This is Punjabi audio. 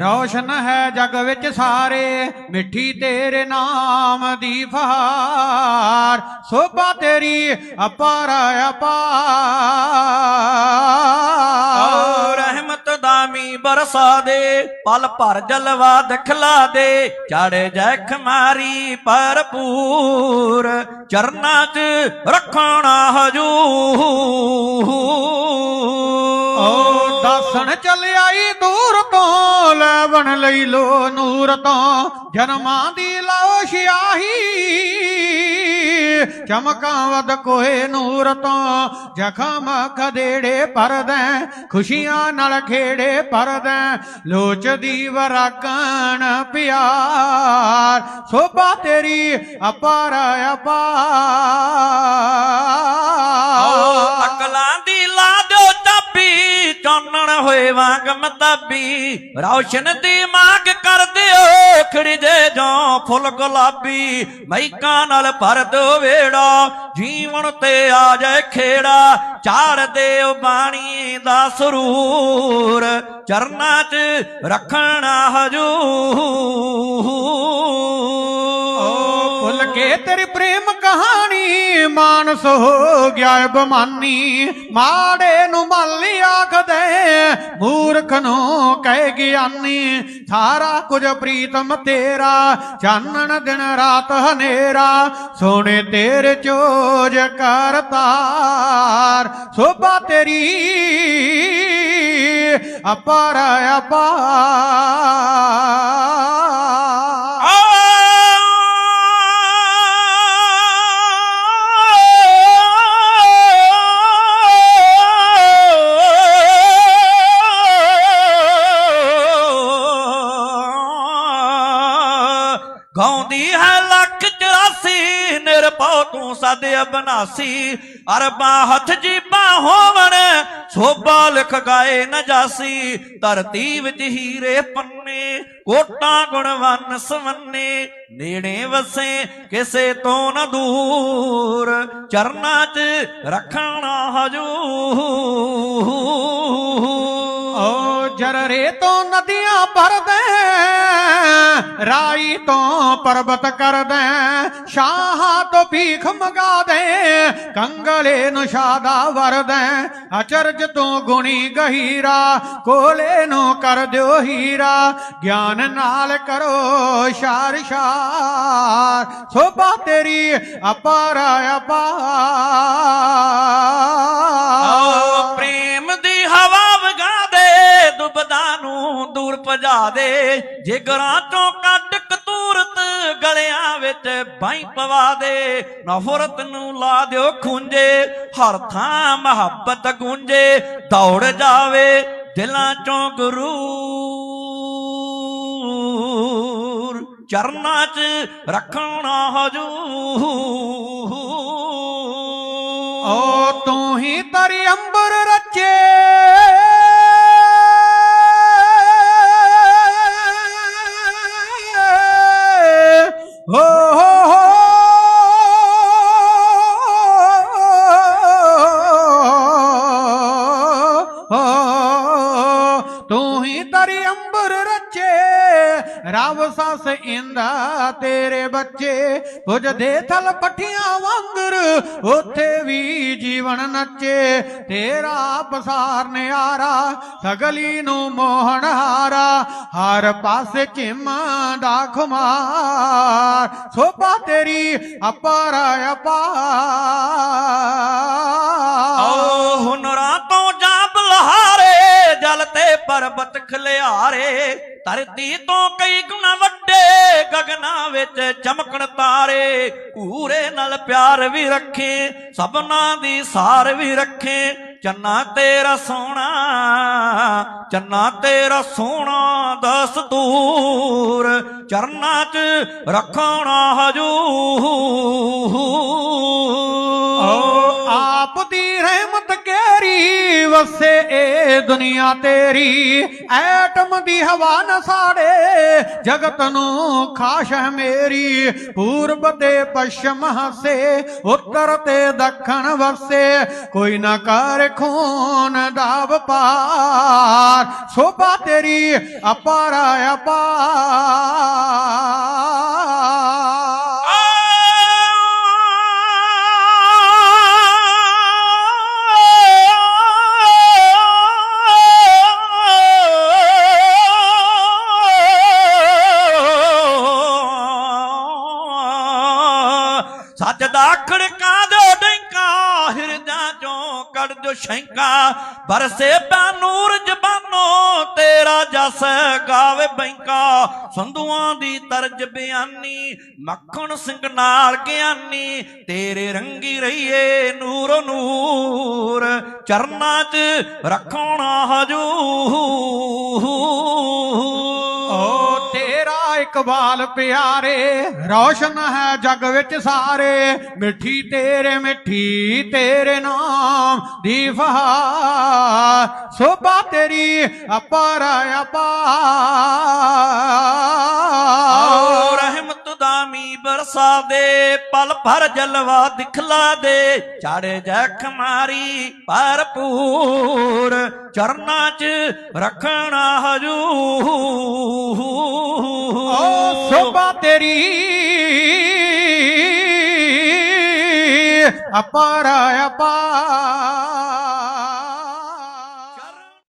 ਰੌਸ਼ਨ ਹੈ ਜਗ ਵਿੱਚ ਸਾਰੇ ਮਿੱਠੀ ਤੇਰੇ ਨਾਮ ਦੀ ਫਹਾਰ। ਸੋਭਾ ਤੇਰੀ ਅਪਾਰ ਅਪਾਰ। ਰਹਿਮਤ ਦਾਮੀ ਬਰਸਾ ਦੇ ਪਲ ਭਰ ਜਲਵਾ ਦਿਖਲਾ ਦੇ। ਚੜੇ ਜੈ ਖਮਾਰੀ ਭਰਪੂਰ ਚਰਨਾਂ 'ਚ ਰੱਖਣਾ ਹਜੂਰ। ਓ ਦਾਸਣ ਚੱਲਿਆਈ ਦੂਰ ਤੋਂ ਲੈਵਣ ਲਈ ਲੋ ਨੂਰ ਤੋਂ ਜਨਮਾਂ ਦੀ ਲਾਓ ਸਿਆਹੀ ਚਮਕਾਂ ਵਦ ਕੋਏ ਨੂਰ ਤੋਂ, ਜ਼ਖਮ ਖਦੇੜੇ ਪਰਦੈ ਖੁਸ਼ੀਆਂ ਨਾਲ ਖੇੜੇ ਪਰਦੈ ਲੋਚ ਦੀ ਵਰਾਕਣ ਪਿਆਰ, ਸੋਭਾ ਤੇਰੀ ਅਪਾਰ ਅਪਾਰ। ਚਾਨਣ ਹੋਏ ਵਾਂਗ ਮਤਾਬੀ, ਰੌਸ਼ਨ ਦੀ ਮੰਗ ਕਰ ਦਿਓ ਖਿੜਦੇ ਜਾਂ ਫੁੱਲ ਗੁਲਾਬੀ, ਮਹਿਕਾਂ ਨਾਲ ਭਰ ਦਿਓ ਵੇੜਾ, ਜੀਵਨ ਤੇ ਆ ਜਾਏ ਖੇੜਾ ਚਾੜ ਦਿਓ ਬਾਣੀ ਦਾ ਸਰੂਰ, ਚਰਨਾਂ 'ਚ ਰੱਖਣਾ ਹਜੂਰ। ਸੋ ਹੋ ਗਿਆ ਬਮਾਨੀ, ਮਾੜੇ ਨੂੰ ਮੱਲ ਆਖਦੇ ਮੂਰਖ ਨੂੰ ਕਹਿ ਗਿਆਨੀ ਸਾਰਾ ਕੁਝ ਪ੍ਰੀਤਮ ਤੇਰਾ, ਚਾਨਣ ਦਿਨ ਰਾਤ ਹਨੇਰਾ, ਸੋਹਣੇ ਤੇਰੇ ਚੋਜ ਕਰਤਾਰ ਸੋਭਾ ਤੇਰੀ ਅਪਾਰ ਅਪਾਰ। ਗਾਉਂਦੀ ਹੈ ਲੱਖ 84 ਨਿਰਭਉ ਤੂੰ ਸਦ ਅਬਨਾਸੀ। ਅਰਬਾਂ ਹੱਥ ਜੀਬਾਂ ਹੋਵਣ, ਸੋਭਾ ਲਿਖ ਗਾਏ ਨ ਜਾਸੀ। ਧਰਤੀ ਵਿੱਚ ਹੀਰੇ ਪੰਨੇ, ਕੋਟਾਂ ਗੁਣਵੰਨ ਸਵੰਨੇ। ਨੇੜੇ ਵਸੇ, ਕਿਸੇ ਤੋਂ ਨ ਦੂਰ। ਚਰਨਾਂ 'ਚ ਰੱਖਣਾ ਹਜੂਰ। ਓ ਜਰਰੇ ਤੋਂ ਨਦੀਆਂ ਭਰਦੇ ਰਾਈ ਤੋਂ ਪਰਬਤ ਕਰਦੇ ਸ਼ਾਹਾਂ ਤੋਂ ਭੀਖ ਮੰਗਾ ਦੇ ਕੰਗਲੇ ਨੂੰ ਸ਼ਾਦਾ ਵਰਦੇ ਅਚਰਜ ਤੋਂ ਗੁਣੀ ਗਹੀਰਾ ਕੋਲੇ ਨੂੰ ਕਰ ਦਿਓ ਹੀਰਾ ਗਿਆਨ ਨਾਲ ਕਰੋ ਸ਼ਾਰ ਸ਼ਾਰ, ਸੋਭਾ ਤੇਰੀ ਅਪਾਰ ਅਪਾਰ। ਨੂੰ ਦੇ। ਜਿਗਰਾਂ ਚੋਂ ਕੱਢ ਕਤੂਰਤ ਗਲਿਆਂ ਵਿੱਚ ਬਾਈ ਪਵਾ ਦੇ, ਨਫ਼ਰਤ ਨੂੰ ਲਾ ਦਿਓ ਖੁੰਝੇ, ਹਰ ਥਾਂ ਮੁਹੱਬਤ ਗੂੰਜੇ, ਦੌੜ ਜਾਵੇ ਦਿਲਾਂ ਚੋਂ ਗੁਰੂ ਚਰਨਾਂ 'ਚ ਰੱਖਣਾ ਹਜੂਰ। ਓ ਤੂੰ ਹੀ ਤਰੀ ਅੰਬਰ ਰਵ ਸਸ ਇੰਦਾ, ਤੇਰੇ ਬੱਚੇ ਪੁੱਜਦੇ ਥਲ ਪੱਠੀਆਂ ਵਾਂਗਰ, ਉੱਥੇ ਵੀ ਜੀਵਨ ਨੱਚੇ। ਤੇਰਾ ਪਸਾਰ ਨਿਆਰਾ, ਸਗਲੀ ਨੂੰ ਮੋਹਣ ਹਾਰਾ, ਹਰ ਪਾਸੇ ਚਿਮਾਂ ਦਾ ਖੁਮਾਰ। ਸੋਭਾ ਤੇਰੀ, ਅਪਾਰ ਅਪਾਰ। ਪਰਬਤ ਖਲਿਆਰੇ, ਧਰਤੀ ਤੋਂ ਕਈ ਗੁਣਾ ਵੱਡੇ, ਗਗਨਾਂ ਵਿੱਚ ਚਮਕਣ ਤਾਰੇ। ਕੂਰੇ ਨਾਲ ਪਿਆਰ ਵੀ ਰੱਖੇ, ਸਭਨਾ ਦੀ ਸਾਰ ਵੀ ਰੱਖੇ। ਚੰਨਾ ਤੇਰਾ ਸੋਹਣਾ, ਚੰਨਾ ਤੇਰਾ ਸੋਹਣਾ ਦਸਤੂਰ ਚਰਨਾਂ 'ਚ ਰੱਖਣਾ ਹਜੂਰ। ਆਪ ਦੀ ਰਹਿਮਤ ਵਸੇ ਏ ਦੁਨੀਆ ਤੇਰੀ, ਐਟਮ ਦੀ ਹਵਾ ਨਾ ਸਾੜੇ, ਜਗਤ ਨੂੰ ਖਾਸ਼ ਹੈ ਮੇਰੀ। ਪੂਰਬ ਤੇ ਪੱਛਮ ਹਸੇ, ਉੱਤਰ ਤੇ ਦੱਖਣ ਵਸੇ ਕੋਈ ਨਾ ਕਰ ਖੂਨ ਦਾ ਵਪਾਰ ਸੋਭਾ ਤੇਰੀ, ਅਪਾਰ ਅਪਾਰ। ਸੱਚ ਖੜਕਾ ਦਿਓ ਡੈਂਕਾ? ਹਿਰਦਾ ਚੋਂ ਕੱਢ ਦਿਓ ਸ਼ੈਂਕਾ। ਬਰਸੇ ਪਾ ਨੂਰ ਜ਼ਬਾਨੋਂ, ਤੇਰਾ ਜਸ ਗਾਵੇ ਬੈਂਕਾ। ਸੰਧੂਆਂ ਦੀ ਤਰਜ ਬਿਆਨੀ, ਮੱਖਣ ਸਿੰਘ ਨਾਲ ਗਿਆਨੀ। ਤੇਰੇ ਰੰਗੀ ਰਹੀਏ ਨੂਰੋ ਨੂਰ, ਚਰਨਾਂ 'ਚ ਰੱਖਣਾ ਹਜੂਰ। ਇਕਬਾਲ ਪਿਆਰੇ, ਰੌਸ਼ਨ ਹੈ ਜਗ ਵਿੱਚ ਸਾਰੇ। ਮਿੱਠੀ ਤੇਰੇ ਮਿੱਠੀ ਤੇਰੇ ਨਾਮ ਦੀ ਫਹਾਰ। ਸੋਭਾ ਤੇਰੀ ਅਪਾਰ ਅਪਾਰ ਰਹਿਮਤ ਦਾ ਮੀ ਬਰਸਾ ਦੇ ਪਲ ਭਰ ਜਲਵਾ ਦਿਖਲਾ ਦੇ। ਚਾੜੇ ਜਖ ਮਾਰੀ ਭਰਪੂਰ, ਚਰਨਾਂ 'ਚ ਰੱਖਣਾ ਹਜੂਰ। ਸੋਭਾ ਤੇਰੀ। ਅਪਾਰ ਅਪਾਰ।